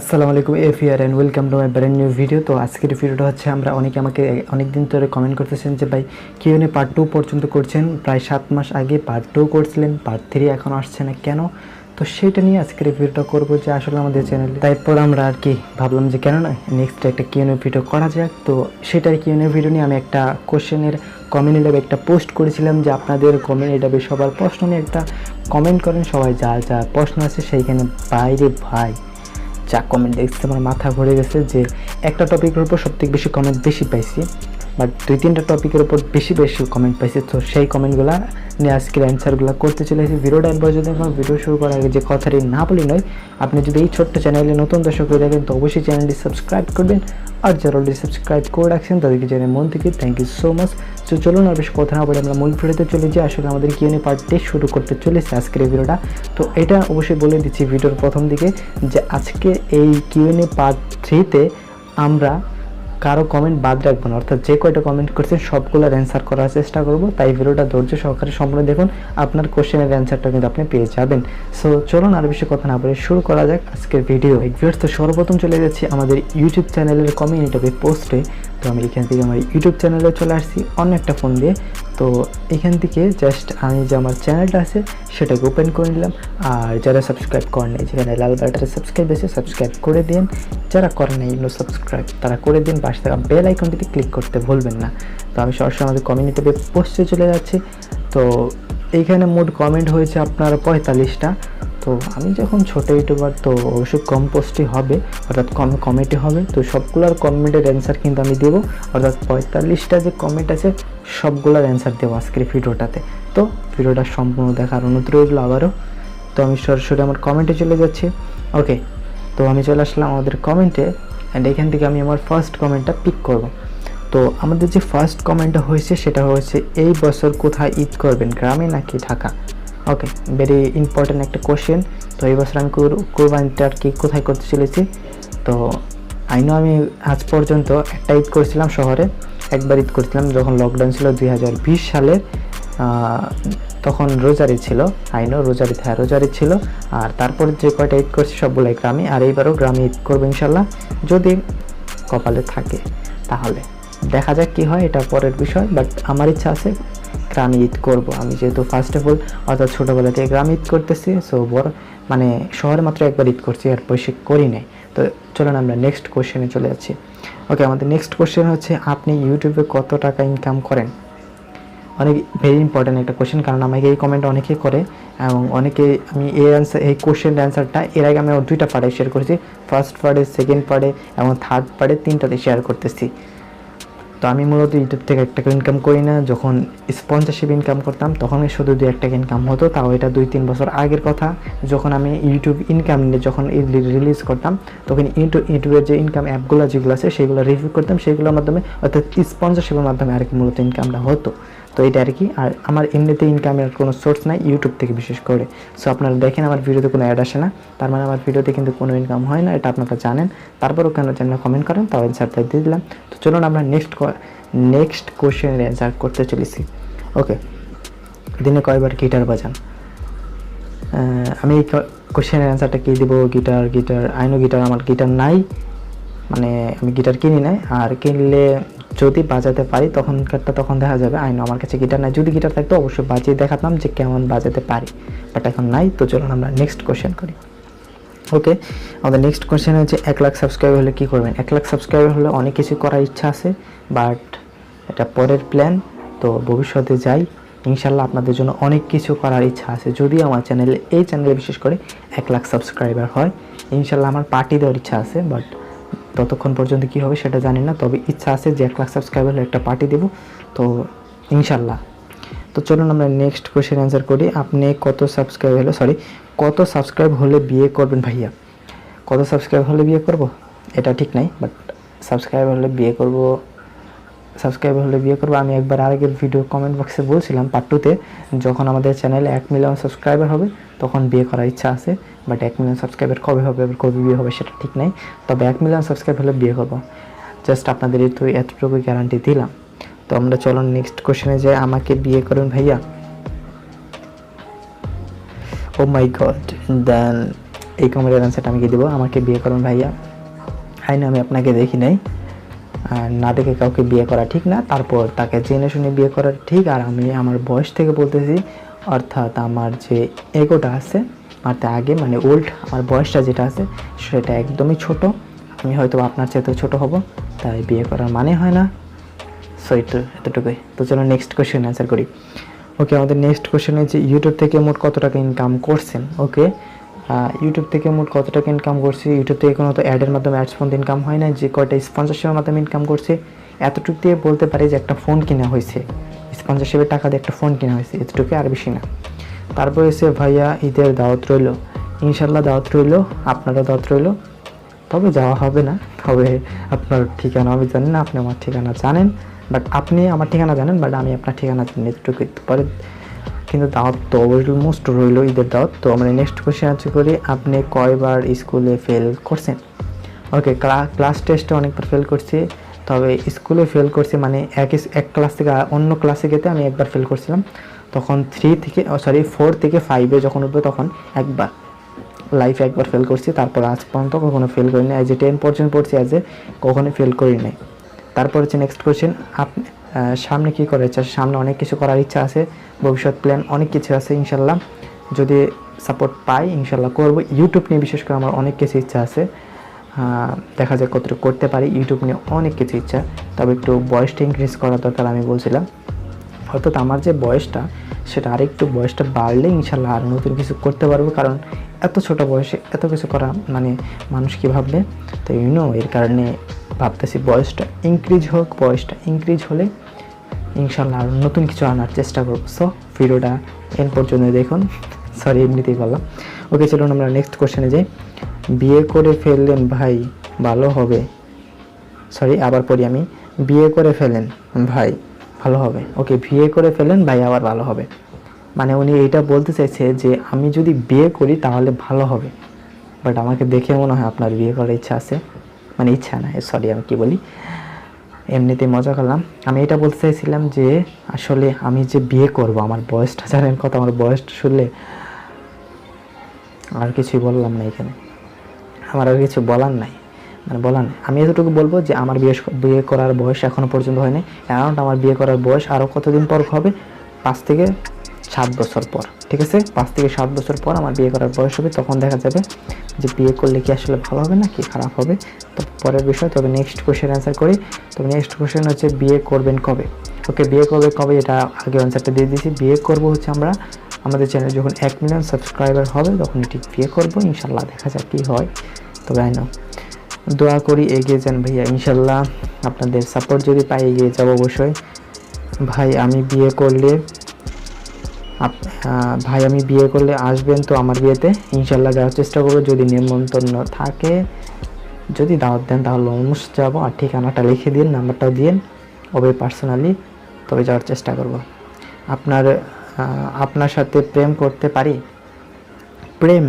আসসালামু আলাইকুম এফ ইয়ার and welcome to my brand new video তো আজকের ভিডিওটা হচ্ছে আমরা অনেকে আমাকে অনেক দিন ধরে কমেন্ট করতেছেন যে, ভাই কেউ নে পার্ট টু পর্যন্ত করছেন। প্রায় সাত মাস আগে পার্ট টু করছিলেন পার্ট থ্রি এখন আসছে না কেন? তো সেটা নিয়ে আজকের ভিডিওটা করব যে আসলে আমাদের চ্যানেলে তারপর আমরা আর কি ভাবলাম যে, কেন না নেক্সট একটা কিউএনএ ভিডিও করা যাক। তো সেটার কিউএনএ ভিডিও নিয়ে আমি একটা কোশ্চেনের কমেন্ট ল্যাবে একটা পোস্ট করেছিলাম যে, আপনাদের কমেন্ট ল্যাবে সবার প্রশ্ন নিয়ে একটা কমেন্ট করেন। সবাই যা যা প্রশ্ন আছে সেইখানে বাইরে ভাই। যা কমেন্ট দেখছি আমার মাথা ঘুরে গেছে যে একটা টপিকের উপর সবথেকে বেশি কমেন্ট বেশি পাইছি। বাট দুই তিনটা টপিকের উপর বেশি বেশি কমেন্ট পাইছি, তো সেই কমেন্টগুলো নিয়ে আজকের অ্যান্সারগুলো করতে চলে এসেছি ভিডিওটা একবার যদি এখন ভিডিও শুরু করার আগে যে কথাটি না বলি নয়, আপনি যদি এই ছোট্ট চ্যানেলে নতুন দর্শক হয়ে থাকেন, তো অবশ্যই চ্যানেলটি সাবস্ক্রাইব করবেন। আর যারা অলরেডি সাবস্ক্রাইব করে রাখছেন, তাদেরকে জানাই মন থেকে থ্যাংক ইউ সো মাচ তো চলুন আর বেশি কথা না বলে আমরা মূল ভিডিওতে চলে যাই। আসলে আমাদের কিউএনএ পার্ট টেস্ট শুরু করতে চলেছে আজকের এই ভিডিওটা তো এটা অবশ্যই বলে দিচ্ছি ভিডিওর প্রথম দিকে যে আজকে এই কিউএনএ পার্ট থ্রিতে আমরা কারও কমেন্ট বাদ রাখব না অর্থাৎ যে কয়টা কমেন্ট করছেন, সবগুলোর অ্যান্সার করার চেষ্টা করব। তাই ভিডিওটা ধৈর্য সহকারে সম্পূর্ণ দেখুন। আপনার কোশ্চেনের অ্যান্সারটা কিন্তু আপনি পেয়ে যাবেন। সো চলুন আর বেশি কথা না বলে শুরু করা যাক আজকের ভিডিও ভিউয়ার্স তো সর্বপ্রথম চলে যাচ্ছি আমাদের ইউটিউব চ্যানেলের কমিউনিটি পোস্টে তো আমি এখান থেকে আমার ইউটিউব চ্যানেলে চলে আসছি। অন্য একটা ফোন দিয়ে। তো এখান থেকে জাস্ট আমি যে আমার চ্যানেলটা আছে সেটাকে ওপেন করে নিলাম। আর যারা সাবস্ক্রাইব করেন নাই, যেখানে লাল বাটনে সাবস্ক্রাইব আছে সাবস্ক্রাইব করে দিন। যারা করেন নাই সাবস্ক্রাইব তারা করে দিন। পাশে থাকা বেল আইকনটিতে ক্লিক করতে ভুলবেন না। তো আমি সরাসরি আমাদের কমিউনিটি পোস্টে চলে যাচ্ছি। তো এইখানে মোট কমেন্ট হয়েছে আপনার পঁয়তাল্লিশটা। তো আমি যখন ছোটো ইউটিউবার তো অবশ্যই কম পোস্টই হবে, অর্থাৎ কম কমেন্টই হবে। তো সবগুলোর কমেন্টের অ্যান্সার কিন্তু আমি দেবো। অর্থাৎ পঁয়তাল্লিশটা যে কমেন্ট আছে, সবগুলোর অ্যান্সার দেবো আজকের ভিডিওটাতে। তো ভিডিওটা সম্পূর্ণ দেখার অনুরোধ রইল আবারও। তো আমি সরাসরি আমার কমেন্টে চলে যাচ্ছি। ওকে তো আমি চলে আসলাম আমাদের কমেন্টে অ্যান্ড এখান থেকে আমি আমার ফার্স্ট কমেন্টটা পিক করব। তো আমাদের যে ফার্স্ট কমেন্টটা হয়েছে সেটা হয়েছে এই বছর কোথায় ঈদ করবেন গ্রামে নাকি ঢাকা? ওকে ভেরি ইম্পর্ট্যান্ট একটা কোশ্চেন তো এই বছর আমি কোর- কোরবানিটা আর কি কোথায় করতে চলেছি? তো আইনও আমি আজ পর্যন্ত একটা ঈদ করেছিলাম শহরে। একবার ঈদ করেছিলাম যখন লকডাউন ছিল দুই হাজার বিশ সালে। আহ, তখন রোজারি ছিল আইনও রোজারি হ্যাঁ রোজারি ছিল। আর তারপরে যে কয়টা ঈদ করছি সবগুলাই গ্রামে, আর এইবারও গ্রামে ঈদ করব ইনশাল্লাহ, যদি কপালে থাকে। তাহলে দেখা যাক কি হয়, এটা পরের বিষয় বাট আমার ইচ্ছা আছে গ্রামে ঈদ করব। আমি যেহেতু ফার্স্ট অফ অল অর্থাৎ ছোটোবেলা থেকে গ্রামে ঈদ করতেছি সো বড় মানে শহরে মাত্র একবার ঈদ করছি, আর বেশি করি নাই। তো চলুন আমরা নেক্সট কোশ্চেনে চলে যাচ্ছি। ওকে আমাদের নেক্সট কোশ্চেন হচ্ছে, আপনি ইউটিউবে কত টাকা ইনকাম করেন? অনেক ভেরি ইম্পর্ট্যান্ট একটা কোশ্চেন কারণ আমাকে এই কমেন্ট অনেকেই করে এবং অনেকে আমি এই অ্যান্সার এই কোশ্চেন অ্যান্সারটা এর আগে আমি দুইটা পার্টে শেয়ার করেছি। ফার্স্ট পার্টে সেকেন্ড পার্টে এবং থার্ড পার্টে তিনটাতে শেয়ার করতেছি। তো আমি মূলত ইউটিউব থেকে একটা ইনকাম করি না, যখন স্পন্সরশিপ ইনকাম করতাম তখন শুধু দুই এক টাকা ইনকাম হতো, তাও এটা দুই তিন বছর আগের কথা। যখন আমি ইউটিউব ইনকাম নিয়ে যখন রিলিজ করতাম, তখন ইউটিউব ইউটিউবের যে ইনকাম অ্যাপগুলো যেগুলো আছে, সেগুলো রিভিউ করতাম, সেগুলোর মাধ্যমে অর্থাৎ স্পন্সরশিপের মাধ্যমে আর কি মূলত ইনকামটা হতো। তো এটা আর কি। আর আমার এমনিতে ইনকামের কোনো সোর্স নাই ইউটিউব থেকে বিশেষ করে। সো আপনারা দেখেন আমার ভিডিওতে কোনো অ্যাড আসে না। তার মানে আমার ভিডিওতে কিন্তু কোনো ইনকাম হয় না, এটা আপনারা জানেন। তারপরেও কেন জানেন কমেন্ট করেন, তাও অ্যান্সারটা দিয়ে দিলাম। তো চলুন আমরা নেক্সট নেক্সট কোশ্চেনের অ্যান্সার করতে চলেছি। ওকে দিনে কয়বার গিটার বাজান? আমি এই কোশ্চেনের অ্যান্সারটা কী দিব? গিটার গিটার আইনো গিটার আমার গিটার নাই। মানে আমি গিটার কিনি নাই। আর কিনলে যদি বাজাতে পারি, তখনকারটা তখন দেখা যাবে আইনো আমার কাছে গিটার নাই। যদি গিটার থাকতো, অবশ্যই বাজিয়ে দেখাতাম যে কেমন বাজাতে পারি। বাট এখন নাই, তো চলুন আমরা নেক্সট কোশ্চেন করি। ওকে আমাদের নেক্সট কোশ্চেন হচ্ছে, এক লাখ সাবস্ক্রাইবার হলে কী করবেন? এক লাখ সাবস্ক্রাইবার হলে অনেক কিছু করার ইচ্ছা আছে বাট এটা পরের প্ল্যান তো ভবিষ্যতে যাই ইনশাল্লাহ আপনাদের জন্য অনেক কিছু করার ইচ্ছা আছে। যদি আমার চ্যানেলে এই চ্যানেলে বিশেষ করে এক লাখ সাবস্ক্রাইবার হয় ইনশাল্লাহ আমার পার্টি দেওয়ার ইচ্ছা আছে বাট ততক্ষণ পর্যন্ত কী হবে সেটা জানি না, তবে ইচ্ছা আছে যে এক লাখ সাবস্ক্রাইবার হলে একটা পার্টি দেবো। তো ইনশাল্লাহ তো চলুন আমরা নেক্সট কোয়েশ্চেন অ্যান্সার করি। আপনি কত সাবস্ক্রাইব হলে সরি কত সাবস্ক্রাইব হলে বিয়ে করবেন ভাইয়া? কত সাবস্ক্রাইব হলে বিয়ে করব? এটা ঠিক নাই বাট সাবস্ক্রাইব হলে বিয়ে করব সাবস্ক্রাইব হলে বিয়ে করব। আমি একবার আরেকের ভিডিও কমেন্ট বক্সে বলছিলাম পার্ট টুতে যখন আমাদের চ্যানেলে এক মিলিয়ন সাবস্ক্রাইবার হবে, তখন বিয়ে করার ইচ্ছা আছে। বাট এক মিলিয়ন সাবস্ক্রাইবার কবে হবে, আবার কবে বিয়ে হবে সেটা ঠিক নাই। তবে এক মিলিয়ন সাবস্ক্রাইব হলে বিয়ে করব জাস্ট আপনাদের তো এতটুকু গ্যারান্টি দিলাম। তো আমরা চলো নেক্সট কোশ্চেনে যে আমাকে বিয়ে করুন ভাইয়া? ও মাই গড দেন এই কমেন্টের অ্যান্সারটা আমি কি দেবো? আমাকে বিয়ে করুন ভাইয়া। হাই না, আমি আপনাকে দেখি নাই। আর না দেখে কাউকে বিয়ে করা ঠিক না। তারপর তাকে জেনে শুনে বিয়ে করা ঠিক। আর আমি আমার বয়স থেকে বলতেছি, অর্থাৎ আমার যে এগোটা আছে আর তার আগে মানে ওল্ড আমার বয়সটা যেটা আছে, সেটা একদমই ছোট। আমি হয়তো আপনার চেয়ে ছোট হব, তাই বিয়ে করার মানে হয় না। সো একটু এতটুকুই। তো চলো নেক্সট কোয়েশ্চেন অ্যান্সার করি। ওকে আমাদের নেক্সট কোয়েশ্চেন হচ্ছে ইউটিউব থেকে মোট কত টাকা ইনকাম করছেন? ওকে ইউটিউব থেকে মোট কত টাকা ইনকাম করছি? ইউটিউব থেকে কোনো তো অ্যাডের মাধ্যমে অ্যাডস ফোন ইনকাম হয় না যে কয়টা স্পন্সরশিপের মাধ্যমে ইনকাম করছে? এতটুকু দিয়ে বলতে পারি যে একটা ফোন কেনা হয়েছে। স্পন্সরশিপের টাকা দিয়ে একটা ফোন কেনা হয়েছে এতটুকু আর বেশি না। তারপর এসে ভাইয়া ঈদের দাওয়াত রইল। ইনশাল্লাহ দাওয়াত রইল, আপনারও দাওয়াত রইল। তবে যাওয়া হবে না, তবে আপনার ঠিকানা আমি জানি না, আপনি আমার ঠিকানা জানেন। বাট আপনি আমার ঠিকানা জানেন, বাট আমি আপনার ঠিকানা জানি এতটুকু পরে কিন্তু দাওয়াত তো অলমোস্ট রইল, ঈদের দাওয়াত। তো আমরা নেক্সট কোয়েশ্চেন আছে করি, আপনি কয়বার স্কুলে ফেল করছেন? ওকে ক্লাস টেস্টে অনেকবার ফেল করছি। তবে স্কুলে ফেল করছি মানে এক এক ক্লাস থেকে অন্য ক্লাসে গেতে আমি একবার ফেল করছিলাম। তখন থ্রি থেকে সরি ফোর থেকে ফাইভে যখন উঠবে তখন একবার লাইফে একবার ফেল করছি। তারপর আজ পর্যন্ত কখনো ফেল করিনি অ্যাজ এ টেন পর্যন্ত পড়ছি অ্যাজ এ কখনো ফেল করি নাই। তারপর হচ্ছে নেক্সট কোয়েশ্চেন আপনি সামনে কী করার ইচ্ছা? সামনে অনেক কিছু করার ইচ্ছা আছে। ভবিষ্যৎ প্ল্যান অনেক কিছু আছে, ইনশাল্লাহ। যদি সাপোর্ট পাই, ইনশাল্লাহ করব। ইউটিউব নিয়ে বিশেষ করে আমার অনেক কিছু ইচ্ছা আছে। দেখা যাক কতটুকু করতে পারি। ইউটিউব নিয়ে অনেক কিছু ইচ্ছা। তবে একটু বয়সটা ইনক্রিজ করা দরকার আমি বলছিলাম। অর্থাৎ আমার যে বয়সটা, সেটা আরেকটু বয়সটা বাড়লে ইনশাল্লাহ আর নতুন কিছু করতে পারব। কারণ এত ছোট বয়সে এত কিছু করা মানে মানুষ কী ভাববে? তো ইউনো এর কারণে ভাবতেছি বয়সটা ইনক্রিজ হোক, বয়সটা ইনক্রিজ হলে ইনশাল্লাহ আর নতুন কিছু আনার চেষ্টা করব। সো ভিডিওটা এন পর্যন্ত দেখুন। সরি এমনিতেই বললাম। ওকে চলুন আমরা নেক্সট কোশ্চেনে যাই। বিয়ে করে ফেললেন ভাই, ভালো হবে। সরি আবার পড়ি আমি। বিয়ে করে ফেলেন ভাই ভালো হবে। ওকে, বিয়ে করে ফেলেন, ভাই আবার ভালো হবে। মানে উনি এইটা বলতে চাইছে যে, আমি যদি বিয়ে করি তাহলে ভালো হবে। বাট আমাকে দেখে মনে হয় আপনার বিয়ে করার ইচ্ছা আছে। মানে ইচ্ছা না সরি আমি কি বলি? এমনিতেই মজা করলাম। আমি এটা বলতে চাইছিলাম যে, আসলে আমি যে বিয়ে করব, আমার বয়সটা জানেন কত, আমার বয়সটা শুনলে আর কিছুই বললাম না এখানে। আমার আর কিছু বলার নাই। মানে বলার নেই আমি এতটুকু বলব যে আমার বিয়ে বিয়ে করার বয়স এখনও পর্যন্ত হয়নি। অ্যারাউন্ড আমার বিয়ে করার বয়স আরও কতদিন পর হবে? পাঁচ থেকে সাত বছর পর, ঠিক আছে? পাঁচ থেকে সাত বছর পর আমার বিয়ে করার বয়স হবে, তখন দেখা যাবে যে বিয়ে করলে কি আসলে ভালো হবে না, কি খারাপ হবে? তো পরের বিষয়, তবে নেক্সট কোয়েশ্চেন অ্যান্সার করি। তবে নেক্সট কোয়েশ্চেন হচ্ছে, বিয়ে করবেন কবে? ওকে বিয়ে করবে কবে? এটা আগে অ্যান্সারটা দিয়ে দিয়েছি। বিয়ে করব হচ্ছে আমরা, আমাদের চ্যানেল যখন এক মিলিয়ন সাবস্ক্রাইবার হবে তখন এটি বিয়ে করব, ইনশাল্লাহ দেখা যাক কী হয়। তবে আই দোয়া করি, এগিয়ে যান ভাইয়া, ইনশাল্লাহ আপনাদের সাপোর্ট যদি পাই এগিয়ে যাব অবশ্যই। ভাই, আমি বিয়ে করলে ভাই, আমি বিয়ে করলে আসবেন তো আমার বিয়েতে? ইনশাল্লাহ যাওয়ার চেষ্টা করব। যদি নিমন্ত্রণ থাকে, যদি দাওয়াত দেন তাহলে অলমোস্ট যাব। আর ঠিকানাটা লিখে দিন, নাম্বারটাও দিন, ওবে পার্সোনালি, তবে যাওয়ার চেষ্টা করব। আপনার আপনার সাথে প্রেম করতে পারি? প্রেম?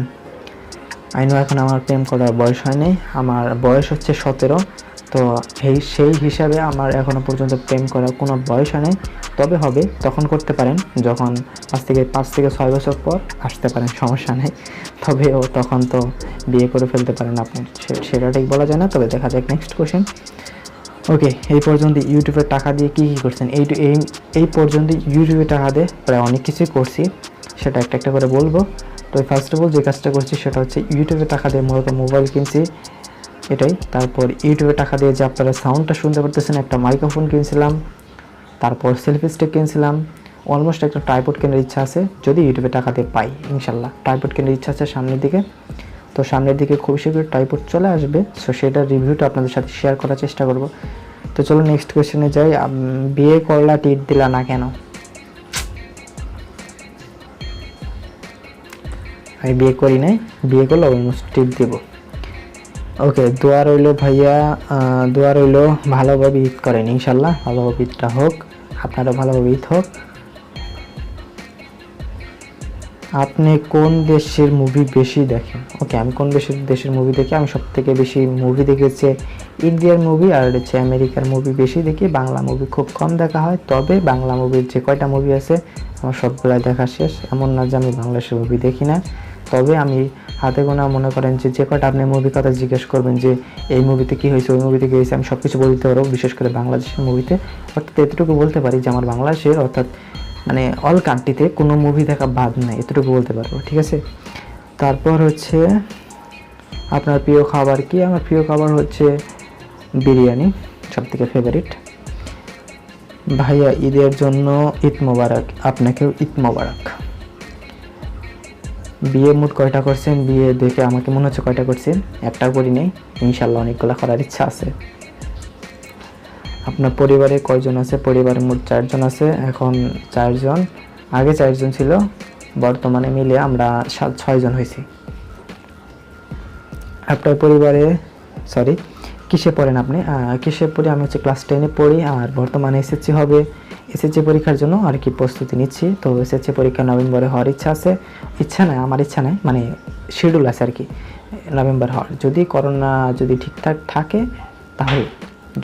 আইনো এখন আমার প্রেম করার বয়স হয়নি। আমার বয়স হচ্ছে সতেরো। তো এই সেই হিসাবে আমার এখনও পর্যন্ত প্রেম করার কোনো বয়স হয় নাই তবে হবে, তখন করতে পারেন। যখন পাঁচ থেকে পাঁচ থেকে ছয় বছর পর আসতে পারেন, সমস্যা নেই। তবে ও তখন তো বিয়ে করে ফেলতে পারেন আপনি। সেটা ঠিক বলা যায় না, তবে দেখা যাক নেক্সট কোশ্চেন ওকে এই পর্যন্ত ইউটিউবে টাকা দিয়ে কী কী করছেন? এই এই পর্যন্ত ইউটিউবে টাকা দিয়ে প্রায় অনেক কিছুই করছি। সেটা একটা একটা করে বলব। তো ফার্স্ট অফ অল যে কাজটা করছি সেটা হচ্ছে ইউটিউবে টাকা দিয়ে মূলত মোবাইল কিনছি। এটাই। তারপর ইউটিউবে টাকা দিয়ে যে আপনারা সাউন্ডটা শুনতে পারতেছেন, একটা মাইক্রোফোন কিনছিলাম, তারপর সেলফি স্টিক কিনছিলাম অলমোস্ট একটা ট্রাইপড কেনার ইচ্ছা আছে, যদি ইউটিউবে টাকা দিয়ে পাই ইনশাল্লাহ ট্রাইপড কেনার ইচ্ছা আছে সামনের দিকে। তো সামনের দিকে খুব শীঘ্রই ট্রাইপড চলে আসবে। সো সেটার রিভিউটা আপনাদের সাথে শেয়ার করার চেষ্টা করব। তো চলো নেক্সট কোয়েশ্চেনে যাই। বিয়ে করলা টিট দিলা না কেন? আমি বিয়ে করি নাই। বিয়ে করলে অলমোস্ট টিপ দেবো। ওকে দোয়া রইল ভাইয়া দোয়া রইল ভালোভাবে ঈদ করেন ইনশাল্লাহ ভালোভাবে ঈদটা হোক, আপনারও ভালোভাবে ঈদ হোক। আপনি কোন দেশের মুভি বেশি দেখেন? ওকে আমি কোন দেশের দেশের মুভি দেখি? আমি সব থেকে বেশি মুভি দেখেছি ইন্ডিয়ার মুভি আর হচ্ছে আমেরিকার মুভি বেশি দেখি। বাংলা মুভি খুব কম দেখা হয়, তবে বাংলা মুভির যে কয়টা মুভি আছে, আমার সবগুলাই দেখা শেষ। এমন না যে আমি বাংলাদেশের মুভি দেখি না। তবে আমি হাতে গোনা মনে করেন যে যে কটা আপনি মুভির কথা জিজ্ঞেস করবেন যে, এই মুভিতে কী হয়েছে, ওই মুভিতে কী হয়েছে, আমি সব কিছু বলতে পারব। বিশেষ করে বাংলাদেশের মুভিতে অর্থাৎ এতটুকু বলতে পারি যে, আমার বাংলাদেশের অর্থাৎ মানে অল কান্ট্রিতে কোনো মুভি দেখা বাদ নাই। এতটুকু বলতে পারব, ঠিক আছে? তারপর হচ্ছে আপনার প্রিয় খাবার কি? আমার প্রিয় খাবার হচ্ছে বিরিয়ানি সব থেকে ফেভারিট ভাইয়া, ঈদের জন্য ঈদ মোবারক, আপনাকেও ঈদ মোবারক। বিয়ে মোট কয়টা করছেন? বিয়ে দেখে আমাকে মনে হচ্ছে কয়টা করছেন? একটাও করি নেই। ইনশাল্লাহ অনেকগুলো করার ইচ্ছা আছে। আপনার পরিবারে কয়জন আছে? পরিবারে মোট চারজন আছে। এখন চারজন। আগে চারজন ছিল। বর্তমানে মিলে আমরা সাত ছয়জন হয়েছি। আপনার পরিবারে সরি কিসে পড়েন আপনি? কিসে পড়ি? আমি হচ্ছে ক্লাস টেনে পড়ি। আর বর্তমানে এসএসসি হবে। এসএসসি পরীক্ষার জন্য আর কি প্রস্তুতি নিচ্ছি। তো এসএসসি পরীক্ষা নভেম্বরে হওয়ার ইচ্ছা আছে। ইচ্ছা নাই, আমার ইচ্ছা নাই মানে শিডিউল আছে আর কি নভেম্বর হওয়ার। যদি করোনা যদি ঠিকঠাক থাকে, তাহলে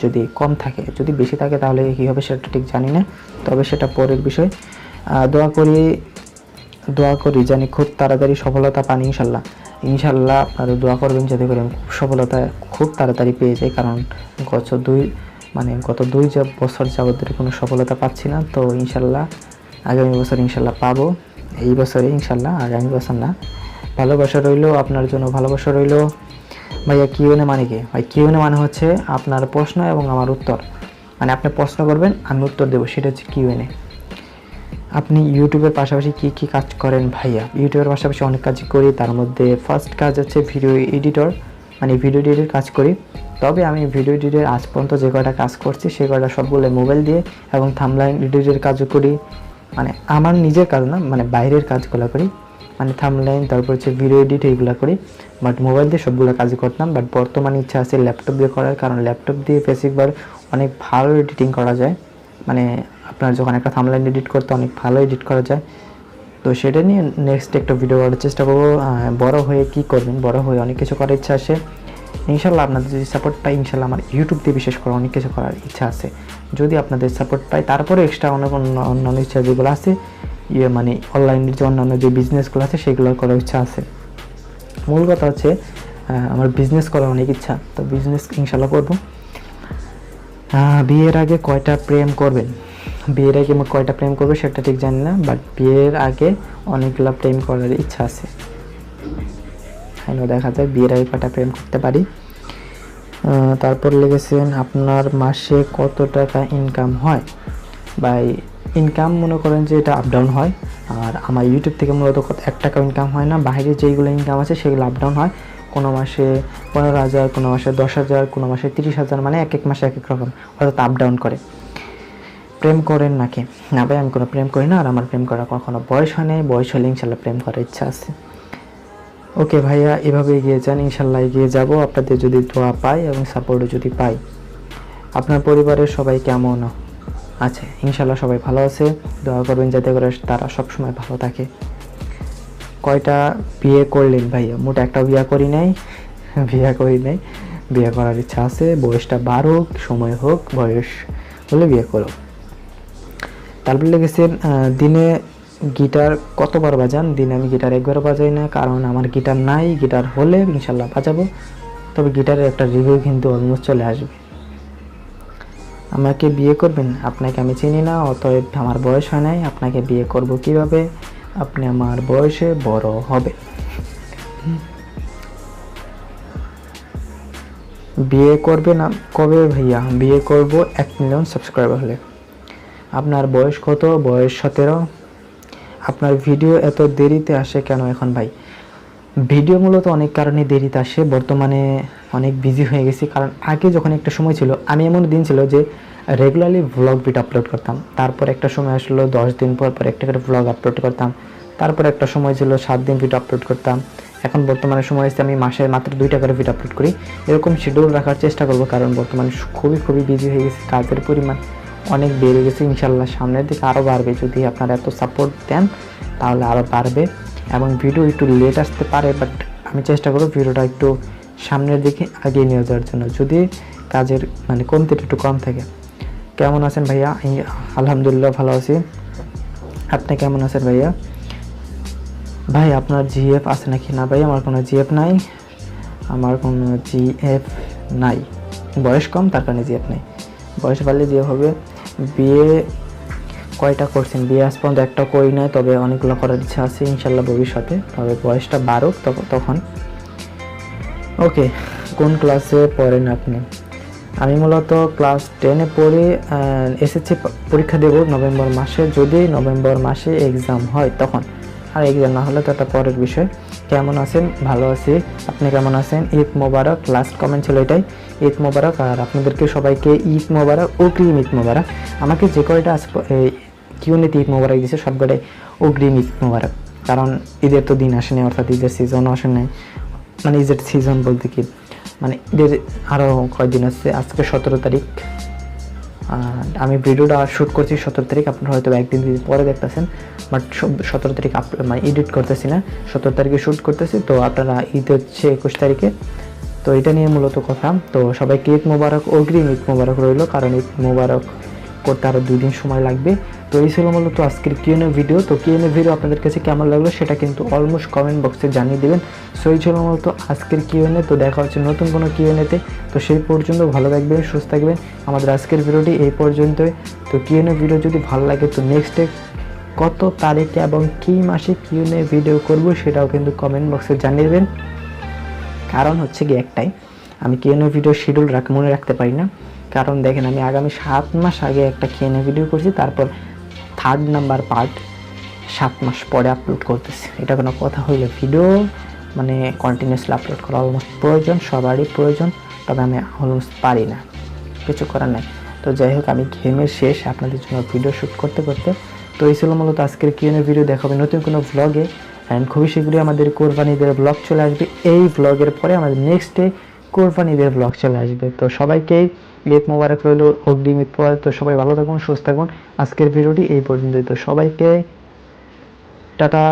যদি কম থাকে, যদি বেশি থাকে, তাহলে কী হবে সেটা ঠিক জানি না। তবে সেটা পরের বিষয়। দোয়া করি দোয়া করি জানি খুব তাড়াতাড়ি সফলতা পান ইনশাল্লাহ। ইনশাল্লাহ আপনারা দোয়া করবেন যাতে করে আমি খুব সফলতা খুব তাড়াতাড়ি পেয়ে যাই, কারণ গত দুই মানে গত দুই বছর যাবত ধরে কোনো সফলতা পাচ্ছি না, তো ইনশাল্লাহ আগামী বছর ইনশাল্লাহ পাবো। এই বছরে ইনশাল্লাহ আগামী বছর না। ভালোবাসা রইল, আপনার জন্য ভালোবাসা রইল। ভাইয়া কিউনে মানে কি? ভাই কিউনে মানে হচ্ছে আপনার প্রশ্ন এবং আমার উত্তর। মানে আপনি প্রশ্ন করবেন, আমি উত্তর দেবো, সেটা হচ্ছে কিউএনএ আপনি ইউটিউবের পাশাপাশি কি কি কাজ করেন ভাইয়া? ইউটিউবের পাশাপাশি অনেক কাজ করি, তার মধ্যে ফার্স্ট কাজ হচ্ছে ভিডিও এডিটর মানে ভিডিও এডিটের কাজ করি। তবে আমি ভিডিও এডিটের আজ পর্যন্ত যে কয়টা কাজ করছি, সে কয়টা সবগুলো মোবাইল দিয়ে এবং থামলাইন এডিটের কাজও করি। মানে আমার নিজের কাজ না মানে বাইরের কাজগুলো করি। মানে থামলাইন তারপর হচ্ছে ভিডিও এডিট এইগুলো করি। বাট মোবাইল দিয়ে সবগুলো কাজ করতাম। বাট বর্তমানে ইচ্ছা আছে ল্যাপটপ দিয়ে করার, কারণ ল্যাপটপ দিয়ে বেসিকবার অনেক ভালো এডিটিং করা যায়। মানে আপনার যখন একটা থামলাইন এডিট করতে অনেক ভালো এডিট করা যায়। তো সেটা নিয়ে নেক্সট একটা ভিডিও করার চেষ্টা করব। বড় হয়ে কি করবেন? বড় হয়ে অনেক কিছু করার ইচ্ছা আছে। ইনশাল্লাহ আপনাদের যদি সাপোর্ট পাই, ইনশাল্লাহ আমার ইউটিউব দিয়ে বিশেষ করে অনেক কিছু করার ইচ্ছা আছে। যদি আপনাদের সাপোর্ট পাই, তারপরে এক্সট্রা অনেক অন্য অন্যান্য ইচ্ছা যেগুলো আছে ইয়ে মানে অনলাইনের যে অন্যান্য যে বিজনেসগুলো আছে, সেগুলো করার ইচ্ছা আছে। মূল কথা হচ্ছে আমার বিজনেস করার অনেক ইচ্ছা। তো বিজনেস ইনশাল্লাহ করব। বিয়ের আগে কয়টা প্রেম করবেন? বিয়ের আগে কয়টা প্রেম করব সেটা ঠিক জানি না বাট বিয়ের আগে অনেকগুলো প্রেম করার ইচ্ছা আছে। দেখা যায় বিয়ের আগে কয়টা প্রেম করতে পারি। তারপর লিখেছেন আপনার মাসে কত টাকা ইনকাম হয়? বা ইনকাম মনে করেন যে এটা আপ ডাউন হয়, আর আমার ইউটিউব থেকে মূলত এক টাকা ইনকাম হয় না, বাইরে যেইগুলো ইনকাম আছে সেগুলো আপ ডাউন হয়। কোনো মাসে পনেরো হাজার, কোনো মাসে দশ হাজার, কোনো মাসে তিরিশ হাজার মানে এক এক মাসে এক এক রকম অর্থাৎ আপ ডাউন করে। প্রেম করেন নাকি? না ভাই, আমি কোনো প্রেম করি না, আর আমার প্রেম করার কখনো বয়স হয় নাই। বয়স হলে ইনশাল্লাহ প্রেম করার ইচ্ছা আছে। ওকে ভাইয়া, এভাবে এগিয়ে যান, ইনশাল্লাহ এগিয়ে যাব। আপনাদের যদি দোয়া পাই এবং সাপোর্টও যদি পাই। আপনার পরিবারের সবাই কেমন? আছে ইনশাল্লাহ সবাই ভালো আছে। দোয়া করবেন যাতে করে তারা সবসময় ভালো থাকে। কয়টা বিয়ে করলেন ভাইয়া? মোট একটা বিয়ে করি নাই, বিয়ে করি নাই। বিয়ে করার ইচ্ছা আছে। বয়সটা বাড়ুক, সময় হোক, বয়স হলে বিয়ে করো তারপর লিখেছেন দিনে গিটার কতবার বাজান? দিনে আমি গিটার একবার বাজাই না, কারণ আমার গিটার নাই, গিটার হলে ইনশাল্লাহ বাজাবো। তবে গিটারের একটা রিভিউ কিন্তু অলমোস্ট চলে আসবে। আমাকে বিয়ে করবেন? আপনাকে আমি চিনি না, অতএব আমার বয়স হয় নাই, আপনাকে বিয়ে করব কীভাবে? আপনি আমার বয়সে বড় হবে বিয়ে করবে না, কবে ভাইয়া? বিয়ে করব এক মিলিয়ন সাবস্ক্রাইবার হলে। আপনার বয়স কত? বয়স সতেরো। আপনার ভিডিও এত দেরিতে আসে কেন এখন ভাই? ভিডিও মূলত অনেক কারণে দেরিতে আসে। বর্তমানে অনেক বিজি হয়ে গেছি। কারণ আগে যখন একটা সময় ছিল, আমি এমন দিন ছিল যে রেগুলারলি ভ্লগ ভিডিও আপলোড করতাম। তারপর একটা সময় আসলো, দশ দিন পর পর একটা করে ভ্লগ আপলোড করতাম। তারপর একটা সময় ছিল, সাত দিন ভিডিও আপলোড করতাম। এখন বর্তমানে সময় এসে আমি মাসে মাত্র দুইটা করে ভিডিও আপলোড করি। এরকম শিডিউল রাখার চেষ্টা করব, কারণ বর্তমানে খুবই খুবই বিজি হয়ে গেছি, কাজের পরিমাণ। অনেক বেড়ে গেছে ইনশাল্লাহ সামনের দিকে আরও বাড়বে। যদি আপনারা এত সাপোর্ট দেন, তাহলে আরও বাড়বে। এবং ভিডিও একটু লেট আসতে পারে বাট আমি চেষ্টা করব ভিডিওটা একটু সামনের দিকে এগিয়ে নিয়ে যাওয়ার জন্য। যদি কাজের মানে কমতিটা একটু কম থাকে। কেমন আছেন ভাইয়া? আলহামদুলিল্লাহ ভালো আছি। আপনি কেমন আছেন ভাইয়া? ভাই, আপনার জিএফ আছে নাকি না ভাই? আমার কোনো জিএফ নাই। আমার কোনো জিএফ নাই। বয়স কম, তার কারণে জিএফ নাই। বয়স বাড়লে জিএফ হবে। বিয়ে কয়টা করছেন? বিয়ে আজ পর্যন্ত একটা করি নাই, তবে অনেকগুলো করার ইচ্ছা আছে, ইনশাল্লাহ ভবিষ্যতে। তবে বয়সটা বাড়ুক তখ- তখন। ওকে, কোন ক্লাসে পড়েন আপনি? আমি মূলত ক্লাস টেনে পড়ে এসএসসি পরীক্ষা দেব নভেম্বর মাসে, যদি নভেম্বর মাসে এক্সাম হয় তখন। আর এক্সাম না হলে তো একটা পরের বিষয়। কেমন আছেন? ভালো আছি। আপনি কেমন আছেন? ঈদ মোবারক। লাস্ট কমেন্ট ছিল এটাই। ঈদ মোবারক আর আপনাদেরকে সবাইকে ঈদ মোবারক, অগ্রিম ঈদ মোবারক। আমাকে যে কয়টা আজ কিউনিতে ঈদ মোবারক দিয়েছে সবকটাই অগ্রিম ঈদ মোবারক। কারণ ঈদের তো দিন আসেনি অর্থাৎ ঈদের সিজনও আসে নাই। মানে ঈদের সিজন বলতে কি? মানে ঈদের আরও কয়দিন আছে? আজকে সতেরো তারিখ। আমি ভিডিওটা শ্যুট করছি সতেরো তারিখ, আপনারা হয়তো একদিন দিন পরে দেখতেছেন বাট সতেরো তারিখ মানে এডিট করতেছি না, সতেরো তারিখে শ্যুট করতেছি, তো আপনারা ঈদ হচ্ছে একুশ তারিখে। তো এটা নিয়ে মূলত কথা, তো সবাইকে ঈদ মোবারক, অগ্রিম ঈদ মোবারক রইল, কারণ ঈদ মোবারক করতে আরও দুই দিন সময় লাগবে। তো এই ছিল মূলত আজকের কিউএনএ ভিডিও তো কিউএনএ ভিডিও আপনাদের কাছে কেমন লাগল সেটা কিন্তু অলমোস্ট কমেন্ট বক্সে জানিয়ে দেবেন। সো এই ছিল মূলত আজকের কিউএনএ তো দেখা হচ্ছে নতুন কোনো কিউএনএতে তো। সেই পর্যন্ত ভালো থাকবেন, সুস্থ থাকবেন। আমাদের আজকের ভিডিওটি এই পর্যন্তই। তো কিউএনএ ভিডিও যদি ভালো লাগে, তো নেক্সটে কত তারিখে এবং কী মাসে কিউএনএ ভিডিও করব সেটাও কিন্তু কমেন্ট বক্সে জানিয়ে দেবেন। কারণ হচ্ছে কি একটাই, আমি কেএনও ভিডিও শিডিউল রাখ, মনে রাখতে পারি না। কারণ দেখেন আমি আগামী সাত মাস আগে একটা কেএনও ভিডিও করছি, তারপর থার্ড নাম্বার পার্ট সাত মাস পরে আপলোড করতেছি। এটা কোনো কথা হইলে ভিডিও মানে কন্টিনিউসলি আপলোড করা অলমোস্ট প্রয়োজন, সবারই প্রয়োজন, তবে আমি অলমোস্ট পারি না। কিছু করার নাই। তো যাই হোক, আমি ঘেমের শেষ, আপনাদের জন্য ভিডিও শ্যুট করতে করতে। তো এই ছিল মূলত আজকের কিউএনএ ভিডিও দেখাবে নতুন কোনো ভ্লগে অ্যান্ড খুবই শীঘ্রই আমাদের কোরবানিদের ব্লগ চলে আসবে। এই ভ্লগের পরে আমাদের নেক্সট ডে কোরবানিদের ব্লগ চলে আসবে। তো সবাইকে ঈদ মোবারক রইল, অগ্রিম ঈদ মোবারক। তো সবাই ভালো থাকুন, সুস্থ থাকুন। আজকের ভিডিওটি এই পর্যন্তই। তো সবাইকে টাটা।